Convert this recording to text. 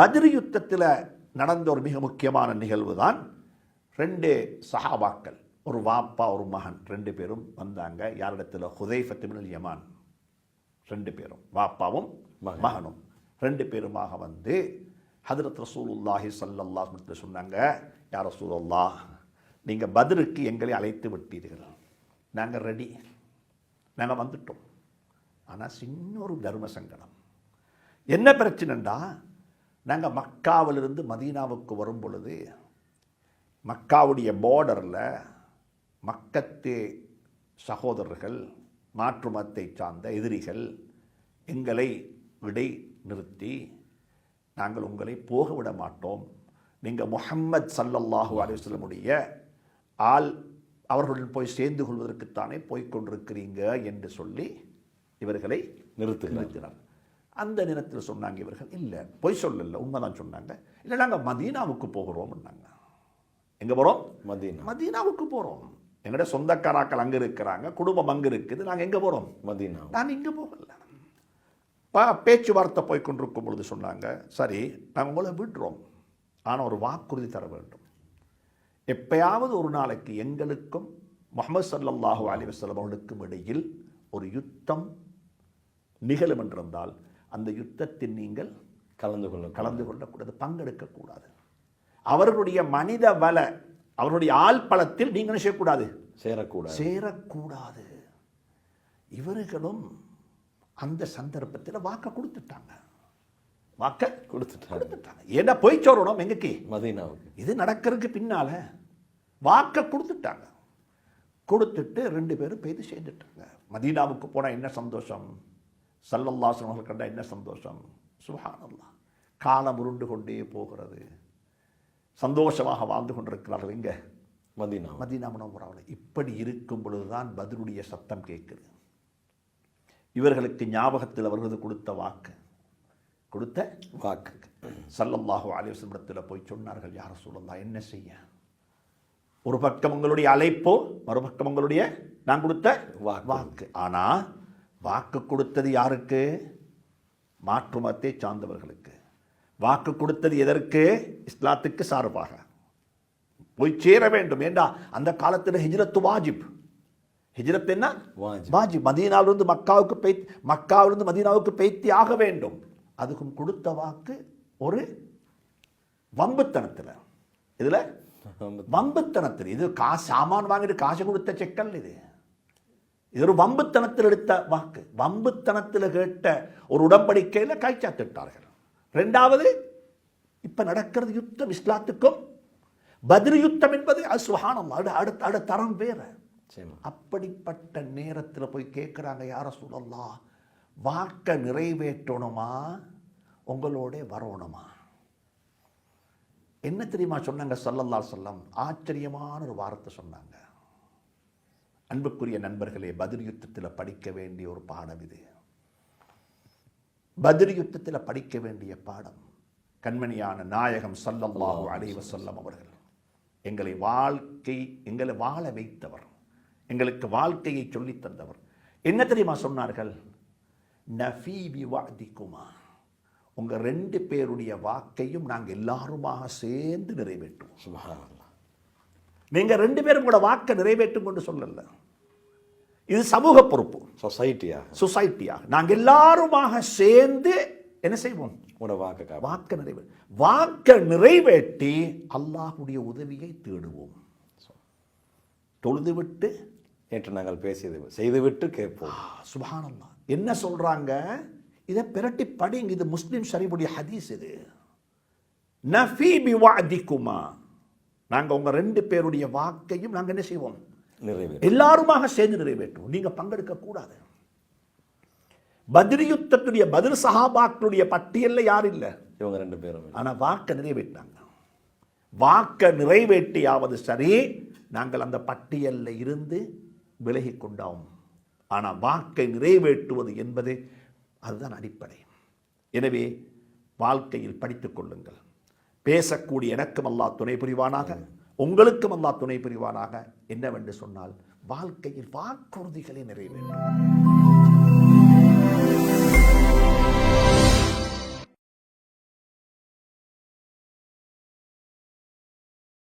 பத்ரு யுத்தத்தில் நடந்த ஒரு மிக முக்கியமான நிகழ்வு தான் ரெண்டு சஹாபாக்கள் ஒரு வாப்பா ஒரு மகன் ரெண்டு பேரும் வந்தாங்க. யாரிடத்தில்? ஹுதைஃபத்துமின் யமான் ரெண்டு பேரும் வாப்பாவும் மகன். மகனும். ரெண்டு பேருமாக வந்து ஹதரத் ரசூலுல்லாஹி வஸல்லம் சொன்னாங்க யா ரசூலுல்லாஹ் நீங்கள் பத்ருக்கு எங்களை அழைத்து விட்டீர்கள். நாங்கள் ரெடி நாங்கள் வந்துட்டோம். ஆனால் சின்ன ஒரு தர்ம சங்கடம். என்ன பிரச்சனைண்டா? நாங்கள் மக்காவிலிருந்து மதீனாவுக்கு வரும் பொழுது மக்காவுடைய பார்டரில் மக்கத்து சகோதரர்கள் மாற்று மதத்தை சார்ந்த எதிரிகள் எங்களை விடை நிறுத்தி நாங்கள் உங்களை போக விட மாட்டோம். நீங்கள் முஹம்மத் சல்லல்லாஹு அலைஹி ஆள் அவர்களுடன் போய் சேர்ந்து கொள்வதற்குத்தானே போய்க்கொண்டிருக்கிறீங்க என்று சொல்லி இவர்களை நிறுத்துகிறார் அந்த நேரத்தில் சொன்னாங்க இவர்கள் இல்லை பொய் சொல்லல உண்மைதான் சொன்னாங்க. இல்லை நாங்கள் மதீனாவுக்கு போகிறோம்னாங்க. எங்கே போகிறோம் மதீனா. மதீனாவுக்கு போகிறோம் எங்கள்ட சொந்தக்காராக்கள் அங்கே இருக்கிறாங்க குடும்பம் அங்கே இருக்குது நாங்கள் எங்கே போகிறோம் மதீனா. நான் இங்கே போகல. பா பேச்சுவார்த்தை போய் கொண்டிருக்கும் பொழுது சொன்னாங்க சரி நாங்கள் உங்களை விடுறோம். ஆனால் ஒரு வாக்குறுதி தர வேண்டும். எப்பயாவது ஒரு நாளைக்கு எங்களுக்கும் முகமது ஸல்லல்லாஹு அலைஹி வஸல்லம் அவர்களுக்கும் இடையில் ஒரு யுத்தம் நிகழும் என்றிருந்தால் அந்த யுத்தத்தில் நீங்கள் கலந்து கொள்ள கலந்து கொள்ளக்கூடாது பங்கெடுக்கக்கூடாது. அவர்களுடைய மனித வள அவர்களுடைய ஆள் பலத்தில் நீங்கள் செய்யக்கூடாது? சேரக்கூடாது. சேரக்கூடாது. இவர்களும் அந்த சந்தர்ப்பத்தில் வாக்க கொடுத்துட்டாங்க. வாக்க கொடுத்துட்டாரு கொடுத்துட்டாங்க. ஏன்னா போய் சொல்லணும் எங்கக்கு? மதீனாவுக்கு. இது நடக்கிறதுக்கு பின்னால வாக்க கொடுத்துட்டாங்க. கொடுத்துட்டு ரெண்டு பேரும் பெய்து சேர்ந்துட்டாங்க. மதீனாவுக்கு போனால் என்ன சந்தோஷம்? சல்லல்லாஹு அவர்கள் கண்டா என்ன சந்தோஷம்? சுபஹானல்லாஹ். காலம் உருண்டு கொண்டே போகிறது. சந்தோஷமாக வாழ்ந்து கொண்டிருக்கிறார்கள். இங்கே மதீனா. மதீனா முனவராவில். இப்படி இருக்கும் பொழுதுதான் பதிலுடைய சத்தம் கேட்குது. இவர்களுக்கு ஞாபகத்தில் அவர்களது கொடுத்த வாக்கு. கொடுத்த வாக்கு. சல்லல்லாஹு இடத்துல போய் சொன்னார்கள் யார சொல்லலாம் என்ன செய்ய? ஒரு பக்கம் உங்களுடைய அழைப்போ மறுபக்கம் உங்களுடைய நான் கொடுத்த வாக்கு. வாக்கு. ஆனா வாக்கு கொடுத்தது யாருக்கு? மாற்று மதத்தை சார்ந்தவர்களுக்கு. வாக்கு கொடுத்தது எதற்கு? இஸ்லாத்துக்கு சார்பாக. போய் சேர வேண்டும். ஏண்டா? அந்த காலத்தில் ஹிஜ்ரத்து வாஜிப். ஹிஜ்ரத் என்ன? வாஜிப். வாஜிப். மதீனாவிலிருந்து மக்காவுக்கு பெய் மக்காவிலிருந்து மதீனாவுக்கு பெய்த்தி ஆக வேண்டும். அதுக்கும் கொடுத்த வாக்கு ஒரு வம்புத்தனத்தில். இதுல? வம்புத்தனத்தில். இது காசு சாமான் வாங்கிட்டு காசு கொடுத்த செக்கல் இது. இது ஒரு வம்புத்தனத்தில் எடுத்த வாக்கு. வம்புத்தனத்தில் கேட்ட ஒரு உடன்படிக்கையில் கைச்சாத்திட்டார்கள். ரெண்டாவது இப்ப நடக்கிறது யுத்தம் இஸ்லாத்துக்கும் பத்ரு யுத்தம் என்பது அது சுகானம் அடுத்த அடுத்த தரம் வேற. அப்படிப்பட்ட நேரத்தில் போய் கேட்குறாங்க யார சொல்லலாம் வாக்க நிறைவேற்றணுமா? உங்களோட வரணுமா? என்ன தெரியுமா சொன்னாங்க சல்லல்லா சொல்லம் ஆச்சரியமான ஒரு வார்த்தை சொன்னாங்க. அன்புக்குரிய நண்பர்களே பதில் யுத்தத்தில் படிக்க வேண்டிய ஒரு பாடம் இது. பதில் யுத்தத்தில் படிக்க வேண்டிய பாடம் கண்மணியான நாயகம் சல்லல்லாஹு அலைவ சொல்லம் அவர்கள். எங்களை வாழ்க்கை எங்களை வாழ வைத்தவர். எங்களுக்கு வாழ்க்கையை சொல்லித் தந்தவர். என்ன தெரியுமா சொன்னார்கள்? நஃபீ விவாதிக்குமா உங்கள் ரெண்டு பேருடைய வாக்கையும் நாங்கள் எல்லாருமாக சேர்ந்து நிறைவேற்றுவோம். சுபஹானல்லாஹ் நீங்க ரெண்டு பேரும் கூட வாக்கை நிறைவேற்றும் கொண்டு சொல்லல இது சமூக பொறுப்பு. சொசைட்டியா சொசைட்டியாக நாங்கள் எல்லாருமாக சேர்ந்து என்ன செய்வோம்? வாக்கு வாக்க நிறைவே வாக்க நிறைவேற்றி அல்லாஹ்வுடைய உதவியை தேடுவோம். தொழுதுவிட்டு நேற்று நாங்கள் பேசியது செய்துவிட்டு கேட்போம். சுபானல்லா என்ன சொல்றாங்க? இதை பிரட்டி படிங்க. இது முஸ்லிம் ஷரீஃபுடைய ஹதீஸ் இது. நஃபி பிவாதிக்குமா நாங்க உங்க ரெண்டு பேருடைய வாக்கையும் நாங்க என்ன செய்வோம்? நிறைவேறும் எல்லாருமாக சேர்ந்து நிறைவேற்றுவோம். நீங்க பங்கெடுக்க கூடாது. பத்ரி யுத்தத்துடைய பதில் சஹாபாக்களுடைய பட்டியல்ல யாரும் இல்லை? இவங்க ரெண்டு பேரும் ஆனா வாக்க நிறைவேற்றினாங்க. வாக்க நிறைவேற்றியாவது சரி நாங்கள் அந்த பட்டியல்ல இருந்து விலகி கொண்டோம். ஆனா வாக்கை நிறைவேற்றுவது என்பது அதுதான் அடிப்படை. எனவே வாழ்க்கையில் படித்துக் கொள்ளுங்கள். பேசக்கூடிய எனக்கும் அல்லா துணை புரிவானாக. உங்களுக்கும் அல்லா துணை புரிவானாக. என்னவென்று சொன்னால் வாழ்க்கையில் வாக்குறுதிகளை நிறைவேற்றும்